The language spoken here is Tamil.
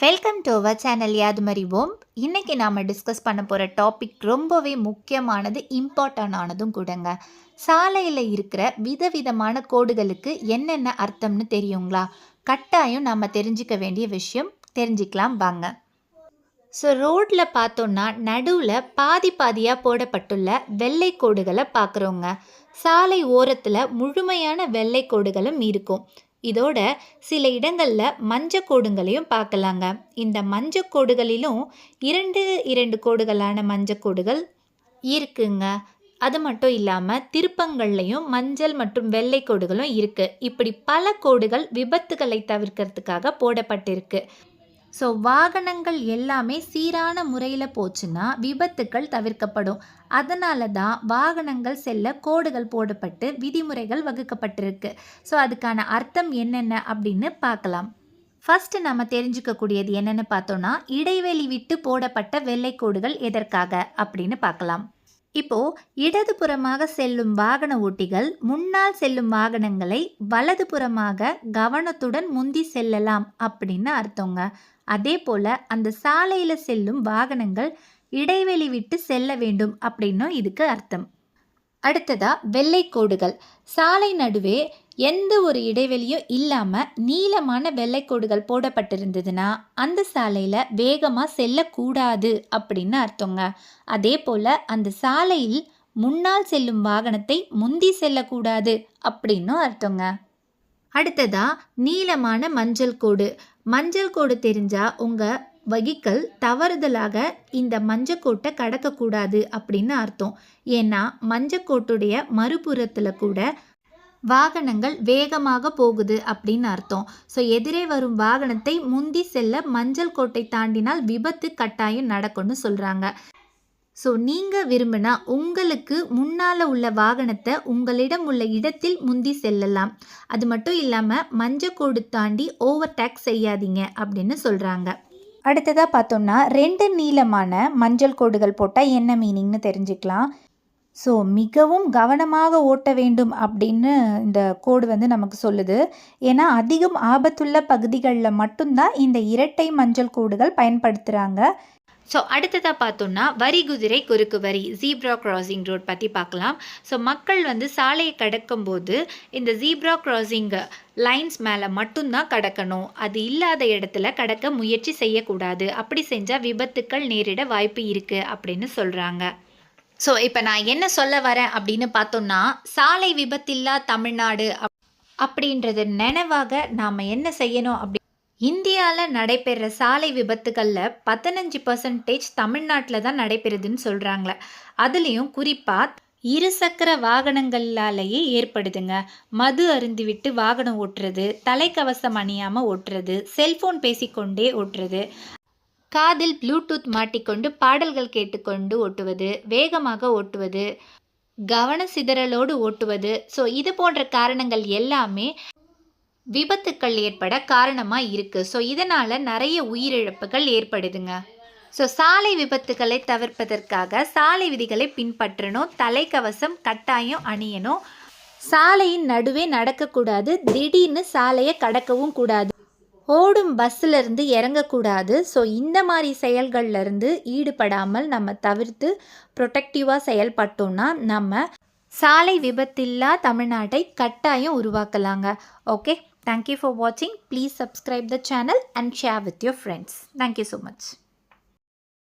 வெல்கம் டு அவர் சேனல் யாது மறிவோம் இன்றைக்கி நாம் டிஸ்கஸ் பண்ண போகிற டாபிக் ரொம்பவே முக்கியமானது இம்பார்ட்டன் ஆனதும் கூடங்க. சாலையில் இருக்கிற விதவிதமான கோடுகளுக்கு என்னென்ன அர்த்தம்னு தெரியுங்களா? கட்டாயம் நாம் தெரிஞ்சுக்க வேண்டிய விஷயம் தெரிஞ்சிக்கலாம் வாங்க. ஸோ ரோட்டில் பார்த்தோன்னா நடுவில் பாதி பாதியாக போடப்பட்டுள்ள வெள்ளை கோடுகளை பார்க்குறோங்க. சாலை ஓரத்தில் முழுமையான வெள்ளை கோடுகளும் இருக்கும். இதோட சில இடங்களில் மஞ்சக்கோடுங்களையும் பார்க்கலாங்க. இந்த மஞ்ச கோடுகளிலும் இரண்டு இரண்டு கோடுகளான மஞ்சக்கோடுகள் இருக்குங்க. அது மட்டும் இல்லாமல் திருப்பங்கள்லையும் மஞ்சள் மற்றும் வெள்ளை கோடுகளும் இருக்குது இப்படி பல கோடுகள் விபத்துகளை தவிர்க்கிறதுக்காக போடப்பட்டிருக்கு. ஸோ வாகனங்கள் எல்லாமே சீரான முறையில் போச்சுன்னா விபத்துக்கள் தவிர்க்கப்படும். அதனால தான் வாகனங்கள் செல்ல கோடுகள் போடப்பட்டு விதிமுறைகள் வகுக்கப்பட்டிருக்கு. ஸோ அதுக்கான அர்த்தம் என்னென்ன அப்படின்னு பார்க்கலாம். ஃபஸ்ட்டு நம்ம தெரிஞ்சுக்கக்கூடியது என்னென்னு பார்த்தோன்னா இடைவெளி விட்டு போடப்பட்ட வெள்ளைக்கோடுகள் எதற்காக அப்படின்னு பார்க்கலாம். இப்போ இடதுபுறமாக செல்லும் வாகன ஓட்டிகள் முன்னால் செல்லும் வாகனங்களை வலதுபுறமாக கவனத்துடன் முந்தி செல்லலாம் அப்படின்னு அர்த்தங்க. அதே போல் அந்த சாலையில் செல்லும் வாகனங்கள் இடைவெளி விட்டு செல்ல வேண்டும் அப்படின்னும் இதுக்கு அர்த்தம். அடுத்ததா வெள்ளை கோடுகள். சாலை நடுவே எந்த ஒரு இடைவெளியும் இல்லாமல் நீளமான வெள்ளைக்கோடுகள் போடப்பட்டிருந்ததுன்னா அந்த சாலையில் வேகமாக செல்லக்கூடாது அப்படின்னு அர்த்தங்க. அதே போல் அந்த சாலையில் முன்னால் செல்லும் வாகனத்தை முந்தி செல்லக்கூடாது அப்படின்னும் அர்த்தங்க. அடுத்ததா நீளமான மஞ்சள் கோடு. மஞ்சள் கோடு தெரிஞ்சால் உங்கள் வகிக்கல் தவறுதலாக இந்த மஞ்சக்கோட்டை கடக்கக்கூடாது அப்படின்னு அர்த்தம். ஏன்னா மஞ்சக்கோட்டுடைய மறுபுறத்தில் கூட வாகனங்கள் வேகமாக போகுது அப்படின்னு அர்த்தம். ஸோ எதிரே வரும் வாகனத்தை முந்தி செல்ல மஞ்சள் கோட்டை தாண்டினால் விபத்து கட்டாயம் நடக்கும்னு சொல்கிறாங்க ஸோ நீங்கள் விரும்பினா உங்களுக்கு முன்னால் உள்ள வாகனத்தை உங்களிடம் உள்ள இடத்தில் முந்தி செல்லலாம். அது மட்டும் இல்லாமல் மஞ்சக்கோடு தாண்டி ஓவர் டேக் செய்யாதீங்க அப்படின்னு சொல்கிறாங்க அடுத்ததாக பார்த்தோம்னா ரெண்டு நீளமான மஞ்சள் கோடுகள் போட்டால் என்ன மீனிங்னு தெரிஞ்சுக்கலாம். ஸோ மிகவும் கவனமாக ஓட்ட வேண்டும் அப்படின்னு இந்த கோடு வந்து நமக்கு சொல்லுது. ஏன்னா அதிகம் ஆபத்துள்ள பகுதிகளில் மட்டும்தான் இந்த இரட்டை மஞ்சள் கோடுகள் பயன்படுத்துகிறாங்க ஸோ அடுத்ததாக பார்த்தோம்னா வரி குதிரை குறுக்கு வரி ஜீப்ரா கிராசிங் ரோட் பற்றி பார்க்கலாம். ஸோ மக்கள் வந்து சாலையை கடக்கும்போது இந்த ஜீப்ரா கிராசிங் லைன்ஸ் மேலே மட்டும்தான் கடக்கணும். அது இல்லாத இடத்துல கடக்க முயற்சி செய்யக்கூடாது. அப்படி செஞ்சால் விபத்துக்கள் நேரிட வாய்ப்பு இருக்குது அப்படின்னு சொல்கிறாங்க ஸோ இப்போ நான் என்ன சொல்ல வரேன் அப்படின்னு பார்த்தோம்னா சாலை விபத்தில்லா தமிழ்நாடு அப் அப்படின்றது நினைவாக நாம் என்ன செய்யணும் அப்படி இந்தியாவில் நடைபெற சாலை விபத்துகளில் பதினஞ்சு பர்சன்டேஜ் தமிழ்நாட்டில் தான் நடைபெறுதுன்னு சொல்கிறாங்களே அதுலேயும் குறிப்பாக இருசக்கர வாகனங்களாலேயே ஏற்படுதுங்க. மது அருந்திவிட்டு வாகனம் ஓட்டுறது தலைக்கவசம் அணியாமல் ஓட்டுறது செல்ஃபோன் பேசிக்கொண்டே ஓட்டுறது காதில் ப்ளூடூத் மாட்டிக்கொண்டு பாடல்கள் கேட்டுக்கொண்டு ஓட்டுவது வேகமாக ஓட்டுவது கவன சிதறலோடு ஓட்டுவது. ஸோ இது போன்ற காரணங்கள் எல்லாமே விபத்துக்கள் ஏற்பட காரணமாக இருக்குது ஸோ இதனால் நிறைய உயிரிழப்புகள் ஏற்படுதுங்க. ஸோ சாலை விபத்துகளை தவிர்ப்பதற்காக சாலை விதிகளை பின்பற்றணும். தலைக்கவசம் கட்டாயம் அணியணும். சாலையின் நடுவே நடக்கக்கூடாது. திடீர்னு சாலையை கடக்கவும் கூடாது. ஓடும் பஸ்ஸில் இருந்து இறங்கக்கூடாது. ஸோ இந்த மாதிரி செயல்கள்லேருந்து ஈடுபடாமல் நம்ம தவிர்த்து ப்ரொடெக்டிவாக செயல்பட்டோம்னா நம்ம சாலை விபத்தில்லா தமிழ்நாட்டை கட்டாயம் உருவாக்கலாங்க. ஓகே தேங்க்யூ ஃபார் வாட்சிங் please subscribe the channel and share with your friends thank you so much